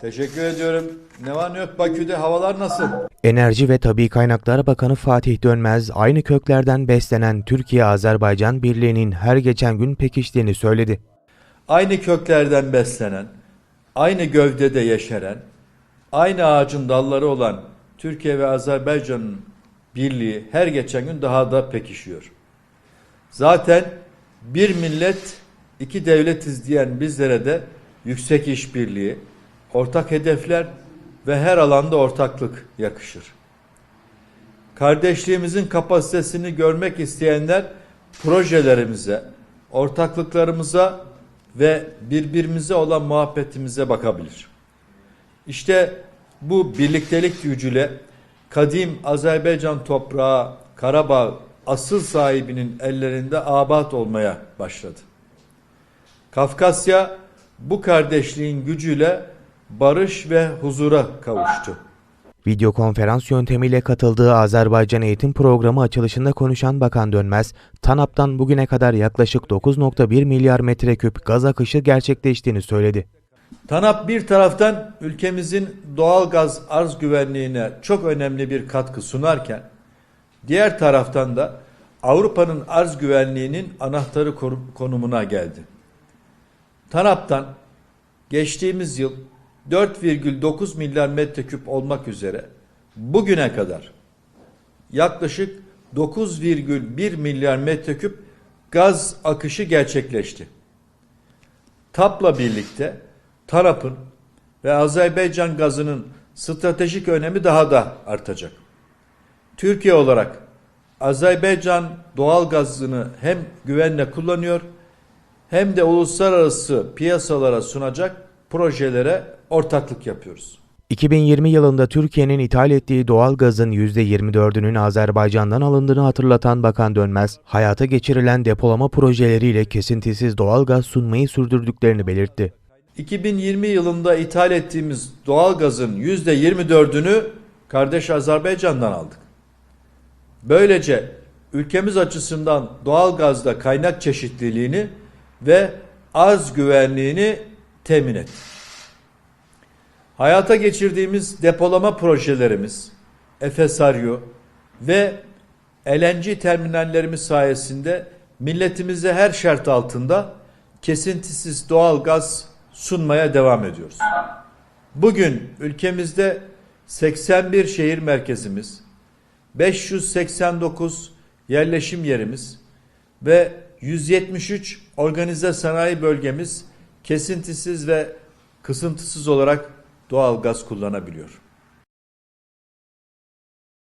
Teşekkür ediyorum. Ne var ne yok Bakü'de havalar nasıl? Enerji ve Tabi Kaynaklar Bakanı Fatih Dönmez, aynı köklerden beslenen Türkiye-Azerbaycan birliğinin her geçen gün pekiştiğini söyledi. Aynı köklerden beslenen, aynı gövdede yeşeren, aynı ağacın dalları olan Türkiye ve Azerbaycan'ın birliği her geçen gün daha da pekişiyor. Zaten bir millet, iki devletiz diyen bizlere de yüksek işbirliği, ortak hedefler ve her alanda ortaklık yakışır. Kardeşliğimizin kapasitesini görmek isteyenler projelerimize, ortaklıklarımıza ve birbirimize olan muhabbetimize bakabilir. İşte bu birliktelik gücüyle kadim Azerbaycan toprağı Karabağ asıl sahibinin ellerinde abat olmaya başladı. Kafkasya bu kardeşliğin gücüyle barış ve huzura kavuştu. Video konferans yöntemiyle katıldığı Azerbaycan eğitim programı açılışında konuşan Bakan Dönmez, TANAP'tan bugüne kadar yaklaşık 9.1 milyar metreküp gaz akışı gerçekleştiğini söyledi. TANAP bir taraftan ülkemizin doğal gaz arz güvenliğine çok önemli bir katkı sunarken, diğer taraftan da Avrupa'nın arz güvenliğinin anahtarı konumuna geldi. TANAP'tan geçtiğimiz yıl 4,9 milyar metreküp olmak üzere bugüne kadar yaklaşık 9,1 milyar metreküp gaz akışı gerçekleşti. TAP'la birlikte TARAP'ın ve Azerbaycan gazının stratejik önemi daha da artacak. Türkiye olarak Azerbaycan doğal gazını hem güvenle kullanıyor hem de uluslararası piyasalara sunacak projelere ortaklık yapıyoruz. 2020 yılında Türkiye'nin ithal ettiği doğal gazın %24'ünün Azerbaycan'dan alındığını hatırlatan Bakan Dönmez, hayata geçirilen depolama projeleriyle kesintisiz doğal gaz sunmayı sürdürdüklerini belirtti. 2020 yılında ithal ettiğimiz doğal gazın %24'ünü kardeş Azerbaycan'dan aldık. Böylece ülkemiz açısından doğal gazda kaynak çeşitliliğini ve arz güvenliğini temin ettik. Hayata geçirdiğimiz depolama projelerimiz, Efesaryo ve LNG terminallerimiz sayesinde milletimize her şart altında kesintisiz doğal gaz sunmaya devam ediyoruz. Bugün ülkemizde 81 şehir merkezimiz, 589 yerleşim yerimiz ve 173 organize sanayi bölgemiz kesintisiz ve kısıntısız olarak doğal gaz kullanabiliyor.